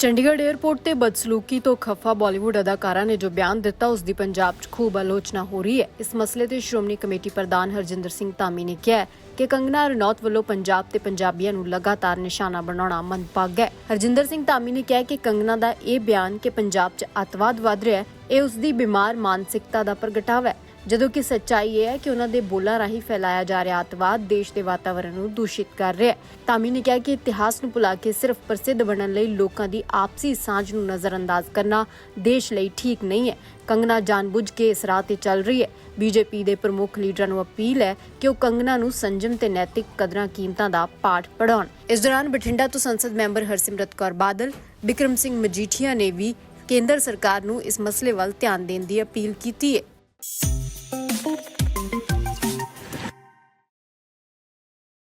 Chandigarh airport ਤੇ ਬਦਸਲੂਕੀ ਤੋਂ ਖਫਾ ਬਾਲੀਵੁੱਡ ਅਦਾਕਾਰਾ ਨੇ ਜੋ ਬਿਆਨ ਦਿੱਤਾ, ਉਸ ਦੀ ਪੰਜਾਬ 'ਚ ਖੂਬ ਆਲੋਚਨਾ ਹੋ ਰਹੀ ਹੈ। ਇਸ ਮਸਲੇ ਤੇ ਸ਼੍ਰੋਮਣੀ ਕਮੇਟੀ ਪ੍ਰਧਾਨ ਹਰਜਿੰਦਰ ਸਿੰਘ ਧਾਮੀ ਨੇ ਕਿਹਾ ਕਿ ਕੰਗਨਾ ਰਣੌਤ ਵੱਲੋਂ ਪੰਜਾਬ ਤੇ ਪੰਜਾਬੀਆਂ ਨੂੰ ਲਗਾਤਾਰ ਨਿਸ਼ਾਨਾ ਬਣਾਉਣਾ ਮੰਦਭਾਗਾ ਹੈ। ਹਰਜਿੰਦਰ ਸਿੰਘ ਧਾਮੀ ਨੇ ਕਿਹਾ ਕਿ ਕੰਗਨਾ ਦਾ ਇਹ ਬਿਆਨ ਕਿ ਪੰਜਾਬ 'ਚ ਅੱਤਵਾਦ ਵੱਧ ਰਿਹਾ ਹੈ, ਇਹ ਉਸ ਦੀ ਬਿਮਾਰ ਮਾਨਸਿਕਤਾ ਦਾ ਪ੍ਰਗਟਾਵਾ ਹੈ। ਜਦੋਂ ਕਿ ਸੱਚਾਈ ਇਹ ਹੈ ਕਿ ਉਹਨਾਂ ਦੇ ਬੋਲਾਂ ਰਾਹੀਂ ਫੈਲਾਇਆ ਜਾ ਰਿਹਾ ਅਤਵਾਦ ਦੇਸ਼ ਦੇ ਵਾਤਾਵਰਣ ਨੂੰ ਦੂਸ਼ਿਤ ਕਰ ਰਿਹਾ ਹੈ। ਧਾਮੀ ਨੇ ਕਿਹਾ ਕਿ ਇਤਿਹਾਸ ਨੂੰ ਭੁਲਾ ਕੇ ਸਿਰਫ ਪ੍ਰਸਿੱਧ ਬਣਨ ਲਈ ਲੋਕਾਂ ਦੀ ਆਪਸੀ ਸਾਂਝ ਨੂੰ ਨਜ਼ਰਅੰਦਾਜ਼ ਕਰਨਾ ਦੇਸ਼ ਲਈ ਠੀਕ ਨਹੀਂ ਹੈ। ਕੰਗਨਾ ਜਾਣਬੁੱਝ ਕੇ ਇਸ ਰਾਹ ਤੇ ਚੱਲ ਰਹੀ ਹੈ। ਬੀਜੇਪੀ ਦੇ ਪ੍ਰਮੁੱਖ ਲੀਡਰਾਂ ਨੂੰ ਅਪੀਲ ਹੈ ਕਿ ਉਹ ਕੰਗਨਾ ਨੂੰ ਸੰਜਮ ਤੇ ਨੈਤਿਕ ਕਦਰਾਂ ਕੀਮਤਾਂ ਦਾ ਪਾਠ ਪੜਾਉਣ ਇਸ ਦੌਰਾਨ ਬਠਿੰਡਾ ਤੋਂ ਸੰਸਦ ਮੈਂਬਰ ਹਰਸਿਮਰਤ ਕੌਰ ਬਾਦਲ, ਬਿਕਰਮ ਸਿੰਘ ਮਜੀਠੀਆ ਨੇ ਵੀ ਕੇਂਦਰ ਸਰਕਾਰ ਨੂੰ ਇਸ ਮਸਲੇ ਵੱਲ ਧਿਆਨ ਦੇਣ ਦੀ ਅਪੀਲ ਕੀਤੀ ਹੈ।